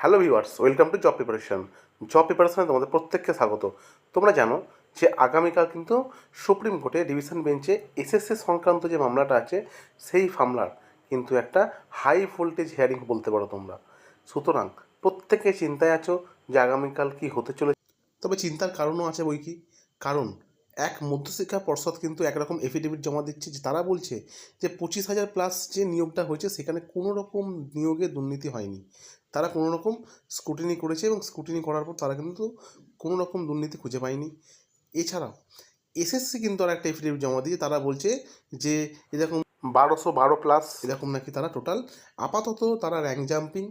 Hello viewers, welcome to job preparation. Job প্রিপারেশনে তোমাদের প্রত্যেককে স্বাগত। তোমরা জানো যে আগামীকাল কিন্তু সুপ্রিম কোর্টে ডিভিশন বেঞ্চে এসএসসি সংক্রান্ত যে মামলাটা আছে, সেই মামলার কিন্তু একটা হাই ভোল্টেজ হিয়ারিং বলতে পারো তোমরা। সুতরাং প্রত্যেকে চিন্তায় আছো যে আগামীকাল কী হতে চলেছে? তবে চিন্তার কারণও আছে বই কি? কারণ এক মধ্যশিক্ষা পর্ষদ কিন্তু একরকম এফিডেভিট জমা দিচ্ছে যে তারা বলছে যে পঁচিশ হাজার প্লাস যে নিয়োগটা হয়েছে সেখানে কোনো রকম নিয়োগে দুর্নীতি হয়নি। তারা কোনো রকম স্কুটিনি করেছে এবং স্কুটিনি করার পর তারা কিন্তু কোনো রকম দুর্নীতি খুঁজে পায়নি। এছাড়াও এসএসসি কিন্তু আর একটা এফিডেভিট জমা দিয়ে তারা বলছে যে এরকম বারোশো বারো প্লাস এরকম নাকি তারা টোটাল আপাতত তারা র্যাঙ্ক জাম্পিং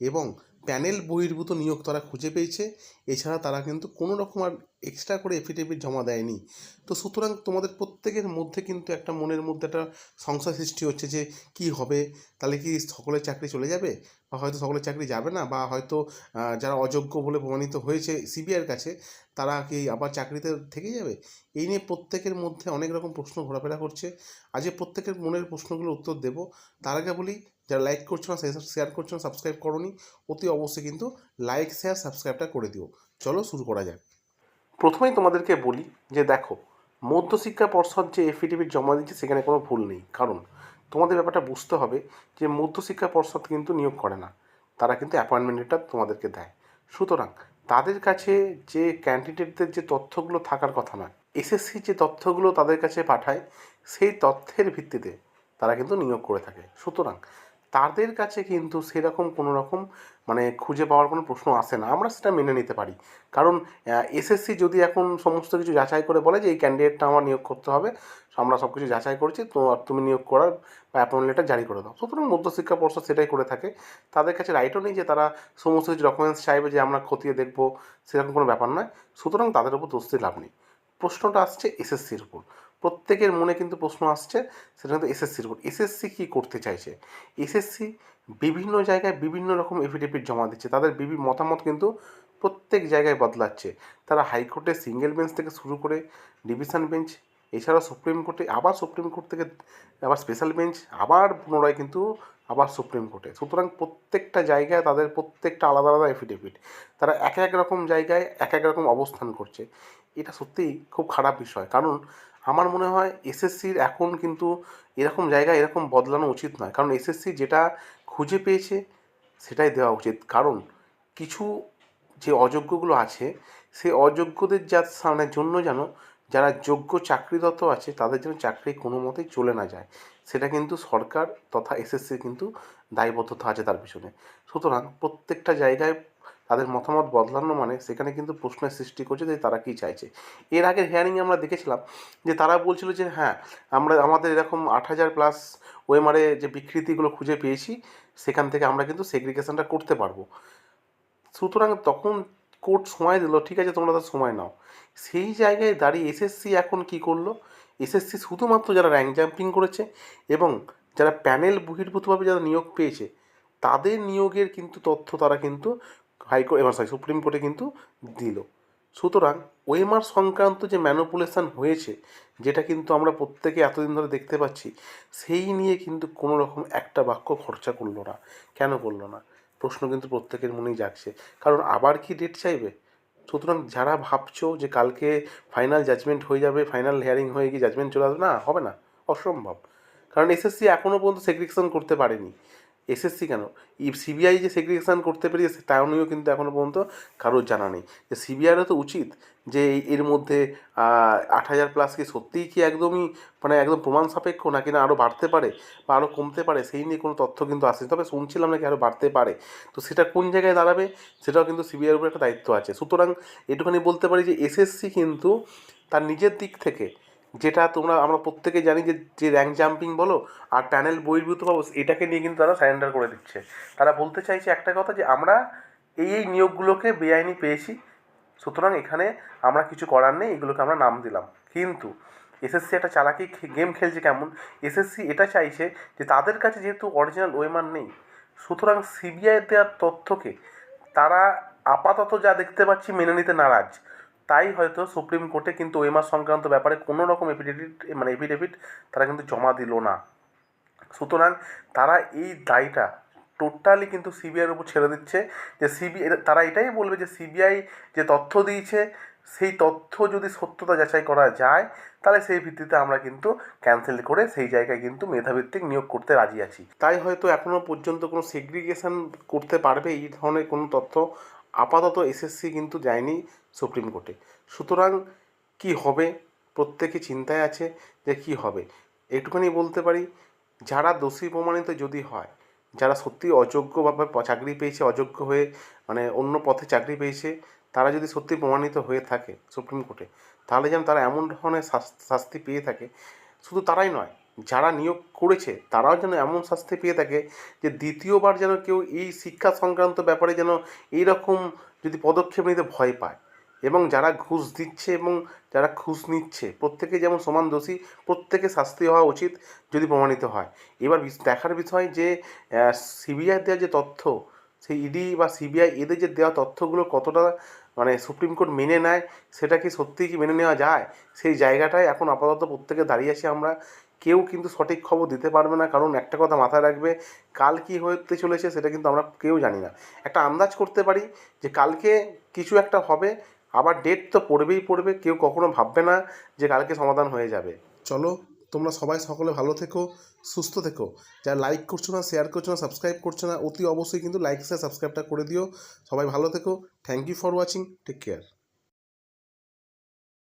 এবং প্যানেল বহির্ভূত নিয়োগ তারা খুঁজে পেয়েছে। এছাড়া তারা কিন্তু কোনো রকম আর এক্সট্রা করে এফিডেভিট জমা দেয়নি। তো সুতরাং তোমাদের প্রত্যেকের মধ্যে কিন্তু একটা মনের মধ্যে একটা সংশয় সৃষ্টি হচ্ছে যে, কি হবে? তাহলে কি সকলের চাকরি চলে যাবে? বা হয়তো সকলের চাকরি যাবে না, বা হয়তো যারা অযোগ্য বলে প্রমাণিত হয়েছে সিবিআইয়ের কাছে, তারা কি আবার চাকরিতে থেকে যাবে? এই নিয়ে প্রত্যেকের মধ্যে অনেক রকম প্রশ্ন ঘোরাফেরা করছে। আজকে প্রত্যেকের মনের প্রশ্নগুলোর উত্তর দেব। তার আগে বলি যারা লাইক করছ না শেয়ার করছ না সাবস্ক্রাইব করোনি, অতি অবশ্যই কিন্তু লাইক শেয়ার সাবস্ক্রাইবটা করে দিও। চলো শুরু করা যাক। প্রথমেই তোমাদেরকে বলি যে দেখো, মধ্যশিক্ষা পর্ষদ যে এফিডেভিট জমা দিচ্ছে সেখানে কোনো ভুল নেই। কারণ তোমাদের ব্যাপারটা বুঝতে হবে যে মধ্যশিক্ষা পর্ষদ কিন্তু নিয়োগ করে না। তারা কিন্তু অ্যাপয়েন্টমেন্ট লেটার তোমাদেরকে দেয়। সুতরাং তাদের কাছে যে ক্যান্ডিডেটদের যে তথ্যগুলো থাকার কথা নয় এসএসসি যে তথ্যগুলো তাদের কাছে পাঠায়, সেই তথ্যের ভিত্তিতে তারা কিন্তু নিয়োগ করে থাকে। সুতরাং তাদের কাছে কিন্তু সেরকম কোনো রকম মানে খুঁজে পাওয়ার কোনো প্রশ্ন আসে না। আমরা সেটা মেনে নিতে পারি। কারণ এসএসসি যদি এখন সমস্ত কিছু যাচাই করে বলে যে এই ক্যান্ডিডেটটা আমার নিয়োগ করতে হবে, আমরা সব কিছু যাচাই করছি, তো তুমি নিয়োগ করার বা অ্যাপয়েন্ট লেটার জারি করে দাও। সুতরাং মধ্যশিক্ষা পর্ষদ সেটাই করে থাকে। তাদের কাছে রাইটও নেই যে তারা সমস্ত কিছু ডকুমেন্টস চাইবে যে আমরা খতিয়ে দেখব, সেরকম কোনো ব্যাপার নয়। সুতরাং তাদের উপর দোষ লাভ নেই। প্রশ্নটা আসছে এসএসসির উপর। প্রত্যেকের মনে কিন্তু প্রশ্ন আসছে, সেটা কিন্তু এসএসসির উপর। এসএসসি কী করতে চাইছে? এসএসসি বিভিন্ন জায়গায় বিভিন্ন রকম এফিডেভিট জমা দিচ্ছে। তাদের বিভিন্ন মতামত কিন্তু প্রত্যেক জায়গায় বদলাচ্ছে। তারা হাইকোর্টে সিঙ্গেল বেঞ্চ থেকে শুরু করে ডিভিশন বেঞ্চ এছাড়াও সুপ্রিম কোর্টে আবার সুপ্রিম কোর্ট থেকে আবার স্পেশাল বেঞ্চ আবার পুনরায় কিন্তু আবার সুপ্রিম কোর্টে সুতরাং প্রত্যেকটা জায়গায় তাদের প্রত্যেকটা আলাদা আলাদা এফিডেভিট তারা এক এক রকম জায়গায় এক এক রকম অবস্থান করছে। এটা সত্যিই খুব খারাপ বিষয়। কারণ আমার মনে হয় এসএসসির এখন কিন্তু এরকম জায়গায় এরকম বদলানো উচিত নয়। কারণ এসএসসি যেটা খুঁজে পেয়েছে, সেটাই দেওয়া উচিত। কারণ কিছু যে অযোগ্যগুলো আছে সেই অযোগ্যদের যা সামনের জন্য যেন যারা যোগ্য চাকরিরত আছে, তাদের যেন চাকরি কোনো মতেই চলে না যায়। সেটা কিন্তু সরকার তথা এসএসসির কিন্তু দায়বদ্ধতা আছে তার পিছনে। সুতরাং প্রত্যেকটা জায়গায় তাদের মতামত বদলানো মানে সেখানে কিন্তু প্রশ্নের সৃষ্টি করছে যে তারা কী চাইছে। এর আগের হিয়ারিংয়ে আমরা দেখেছিলাম যে তারা বলছিল যে হ্যাঁ আমরা, আমাদের এরকম আট হাজার প্লাস ওয়েমারে যে বিকৃতিগুলো খুঁজে পেয়েছি, সেখান থেকে আমরা কিন্তু সেগ্রিগেশনটা করতে পারব। সুতরাং তখন কোর্ট সময় দিল, ঠিক আছে, তোমরা তার সময় নাও। সেই জায়গায় দাঁড়িয়ে এসএসসি এখন কি করল? এসএসসি শুধুমাত্র যারা র্যাঙ্ক জাম্পিং করেছে এবং যারা প্যানেল বহির্ভূতভাবে যারা নিয়োগ পেয়েছে, তাদের নিয়োগের কিন্তু তথ্য তারা কিন্তু হাইকোর্ট এবার সরি সুপ্রিম কোর্টে কিন্তু দিল। সুতরাং ওয়েমার সংক্রান্ত যে ম্যানুপুলেশন হয়েছে, যেটা কিন্তু আমরা প্রত্যেকে এতদিন ধরে দেখতে পাচ্ছি, সেই নিয়ে কিন্তু কোনো রকম একটা বাক্য খরচা করল না। কেন করল না? প্রশ্ন কিন্তু প্রত্যেকের মনেই জাগছে। কারণ আবার কি ডেট চাইবে? সুতরাং যারা ভাবছ যে কালকে ফাইনাল জাজমেন্ট হয়ে যাবে ফাইনাল হিয়ারিং হয়ে গিয়ে জাজমেন্ট চলে আসবে, না, হবে না, অসম্ভব। কারণ এসএসসি এখনও পর্যন্ত সেগ্রিগেশন করতে পারেনি। এসএসসি কেন? সিবিআই যে সেগ্রিগেশন করতে পেরেছে, তাও নিয়েও কিন্তু এখনও পর্যন্ত কারোর জানা নেই। যে সিবিআইরও তো উচিত যে এর মধ্যে আট হাজার প্লাস কি সত্যিই কি একদমই মানে একদম প্রমাণ সাপেক্ষ না আরও বাড়তে পারে বা আরও কমতে পারে? সেই নিয়ে কোনো তথ্য কিন্তু আসেনি। তবে শুনছিলাম নাকি আরও বাড়তে পারে। তো সেটা কোন জায়গায় দাঁড়াবে, সেটাও কিন্তু সিবিআইয়ের উপর একটা দায়িত্ব আছে। সুতরাং এটুখানি বলতে পারি যে এসএসসি কিন্তু তার নিজের দিক থেকে যেটা তোমরা, আমরা প্রত্যেকে জানি যে যে র্যাঙ্ক জাম্পিং বলো আর প্যানেল বহির্ভূত পাবো এটাকে নিয়ে কিন্তু তারা সারেন্ডার করে দিচ্ছে। তারা বলতে চাইছে একটা কথা যে, আমরা এই এই নিয়োগগুলোকে বেআইনি পেয়েছি, সুতরাং এখানে আমরা কিছু করার নেই, এগুলোকে আমরা নাম দিলাম। কিন্তু এসএসসি একটা চালাকি গেম খেলছে কেমন? এসএসসি এটা চাইছে যে, তাদের কাছে যেহেতু অরিজিনাল ওয়েমান নেই, সুতরাং সিবিআই দেওয়ার তথ্যকে তারা আপাতত যা দেখতে পাচ্ছি মেনে নিতে নারাজ। তাই হয়তো সুপ্রিম কোর্টে কিন্তু ওয়েমার সংক্রান্ত ব্যাপারে কোনো রকম এফিডেভিট মানে এফিডেভিট তারা কিন্তু জমা দিল না। সুতরাং তারা এই দায়টা টোটালি কিন্তু সিবিআইয়ের উপর ছেড়ে দিচ্ছে যে সিবিআই তারা এটাই বলবে যে সিবিআই যে তথ্য দিয়েছে, সেই তথ্য যদি সত্যতা যাচাই করা যায়, তাহলে সেই ভিত্তিতে আমরা কিন্তু ক্যান্সেল করে সেই জায়গায় কিন্তু মেধাভিত্তিক নিয়োগ করতে রাজি আছি। তাই হয়তো এখনও পর্যন্ত কোনো সেগ্রিগেশন করতে পারবে এই ধরনের কোনো তথ্য। আপাতত এসএসসি কিন্তু যায়নি। সুপ্রিম কোর্টে। সুতরাং কি হবে? প্রত্যেকে চিন্তায় আছে যে কি হবে। একটুখানি বলতে পারি, যারা দোষী প্রমাণিত যদি হয়, যারা সত্যি অযোগ্যভাবে প- চাকরি পেয়েছে, অযোগ্য হয়ে মানে অন্য পথে চাকরি পেয়েছে, তারা যদি সত্যি প্রমাণিত হয়ে থাকে সুপ্রিম কোর্টে, তাহলে যেন তারা এমন ধরনের শাস- শাস্তি পেয়ে থাকে। শুধু তারাই নয়, যারা নিয়োগ করেছে, তারাও যেন এমন শাস্তি পেয়ে থাকে যে দ্বিতীয়বার যেন কেউ এই শিক্ষা সংক্রান্ত ব্যাপারে যেন এইরকম যদি পদক্ষেপ নিতে ভয় পায়। এবং যারা ঘুষ দিচ্ছে এবং যারা ঘুষ নিচ্ছে, প্রত্যেকে যেমন সমান দোষী, প্রত্যেকে শাস্তি হওয়া উচিত যদি প্রমাণিত হয়। এবার দেখার বিষয় যে সিবিআই দেওয়া যে তথ্য, সেই ইডি বা সিবিআই এদের যে দেওয়া তথ্যগুলো কতটা মানে সুপ্রিম কোর্ট মেনে নেয়, সেটা কি সত্যিই কি মেনে নেওয়া যায়? সেই জায়গাটায় এখন আপাতত প্রত্যেকে দাঁড়িয়ে আছি আমরা। কেউ কিন্তু সঠিক খবর দিতে পারবে না, কারণ একটা কথা মাথায় রাখবে, কাল কি হতে চলেছে সেটা কিন্তু আমরা কেউ জানি না। একটা আন্দাজ করতে পারি যে কালকে কিছু একটা হবে আবার ডেট তো পড়বেই পড়বে, কেউ কখনো ভাববে না যে কালকে সমাধান হয়ে যাবে। চলো, তোমরা সবাই সকলে ভালো থেকো, সুস্থ থেকো। যারা লাইক করছ না শেয়ার করছ না সাবস্ক্রাইব করছ না, অতি অবশ্যই কিন্তু লাইক শেয়ার সাবস্ক্রাইবটা করে দিও। সবাই ভালো থেকো। Thank you for watching take care